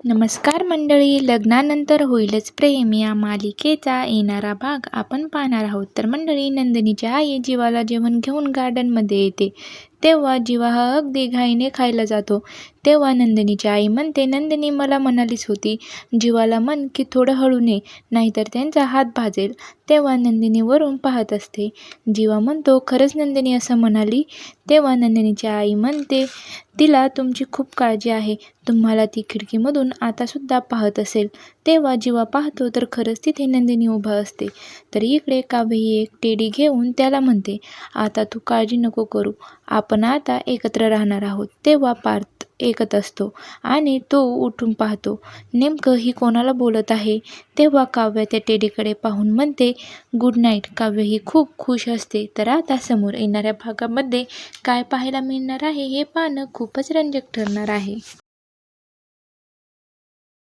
नमस्कार मंडळी लग्नानंतर होईलच प्रेम. या मालिकेचा येणारा भाग आपण पाहणार आहोत. तर मंडळी नंदिनीच्या आई जीवाला जेवण घेऊन गार्डनमध्ये येते. तेव्हा जीवा हा अगदी घाईने खायला जातो. तेव्हा नंदिनीची आई म्हणते नंदिनी मला म्हणालीच होती जीवाला मन की थोडं हळू ने नाहीतर त्यांचा हात भाजेल. तेव्हा नंदिनी वरून पाहत असते. जीवा म्हणतो खरंच नंदिनी असं म्हणाली? तेव्हा नंदिनीची आई म्हणते तिला तुमची खूप काळजी आहे. तुम्हाला ती खिडकीमधून आतासुद्धा पाहत असेल. तेव्हा जीवा पाहतो तर खरंच तिथे नंदिनी उभा असते. तर इकडे काव्य एक टेडी घेऊन त्याला म्हणते आता तू काळजी नको करू. आपण आपण आता एकत्र राहणार आहोत तेव्हा पार्थ एकत असतो आणि तो उठून पाहतो. नेमकं ही कोणाला बोलत आहे? तेव्हा काव्य त्या टेडीकडे पाहून म्हणते गुड नाईट काव्य ही खूप खुश असते. तर आता समोर येणाऱ्या भागामध्ये काय पाहायला मिळणार आहे हे पाहणं खूपच रंजक ठरणार आहे.